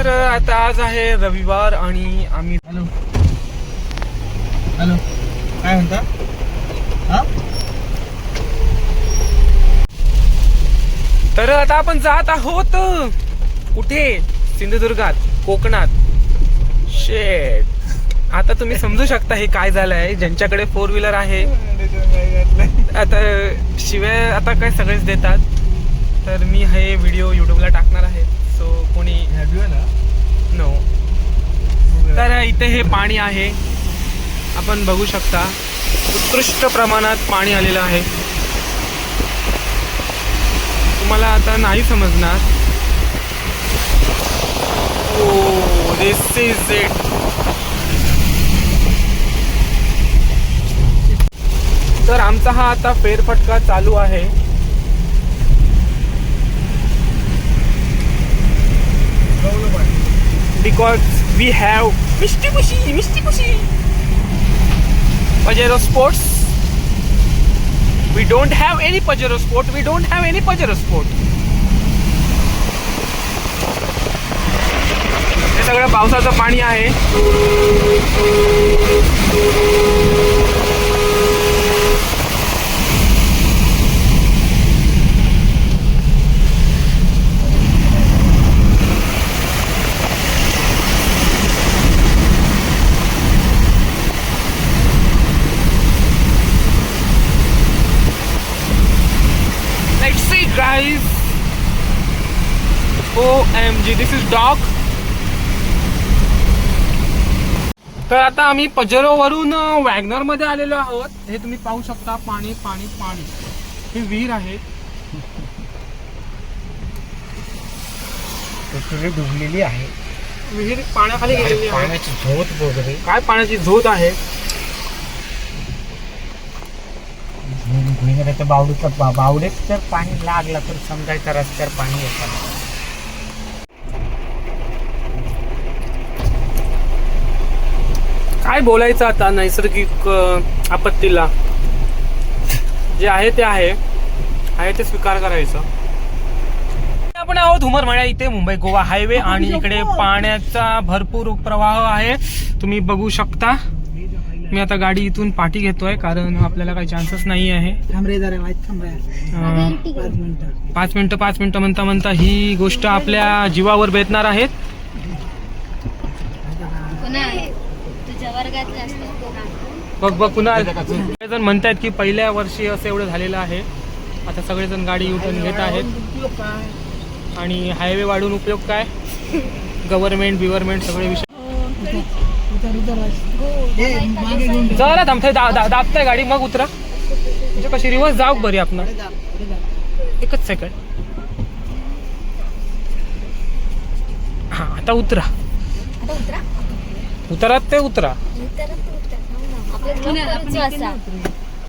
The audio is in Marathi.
तर आता आज आहे रविवार आणि आम्ही हॅलो. हॅलो. काय म्हणता? हा? तर आता आपण जात आहोत कुठे? सिंधुदुर्गात कोकणात. शेट आता तुम्ही समजू शकता हे काय झालंय. ज्यांच्याकडे फोर व्हीलर आहे आता शिवाय आता काय सगळेच देतात. तर मी हे व्हिडिओ युट्यूबला टाकणार आहे. सो कोणी ते इथे हे पाणी आहे. आपण बघू शकता उत्कृष्ट प्रमाणात पाणी आलेलं आहे. तुम्हाला आता नाही समजणार. ओ दिस इज इट तर आमचा हा आता फेरफटका चालू आहे. Because we have Misty Mushy, Misty Mushy. Pajero Sports. We don't have any Pajero Sport. We don't have any Pajero Sport. हे सगळं पावसाचं पाणी आहे guys. OMG, this is dog. तर आता आम्ही पजेरोवरून वॅगनरमध्ये आलेलो आहोत. हे तुम्ही पाहू शकता पाणी पाणी पाणी. ही विहीर आहे. डुबलेली आहे. विहीर पाण्याखाली गेलेली आहे. पाण्याची झोत वगैरे. काय पाण्याची झोत आहे? भुईमध्ये तर बावडीचं बा- बावडीत जर पाणी लागलं तर समजायचं रस्त्यावर पाणी येतं. काय बोलायचं आता नैसर्गिक आपत्तीला? जे आहे ते आहे. आहे ते स्वीकार करायचं. आपण आहोत उमरमाळ्या इथे मुंबई गोवा हायवे आणि इकडे पाण्याचा भरपूर प्रवाह आहे. तुम्ही बघू शकता. मी आता गाडी इथून पाठी घेतोय कारण आपल्याला काही चान्सच नाही आहे. पाच मिनिटं. पाच मिनिटं पाच मिनिटं म्हणता म्हणता ही गोष्ट आपल्या जीवावर बेतणार आहेत. बघ बघ पुन्हा सगळेजण म्हणतात की पहिल्या वर्षी असं एवढं झालेलं आहे. आता सगळेजण गाडी युटर्न घेत आहेत. आणि हायवे वाढून उपयोग काय? गव्हर्नमेंट बिव्हर्नमेंट सगळे विषय. जा. जरा थांबते दाबताय गाडी मग उतरा. म्हणजे कशी रिवर्स जाऊ बरी आपण. एकच सेकंड हा आता उतरा. आता उतरा? उतरात ते उतरा.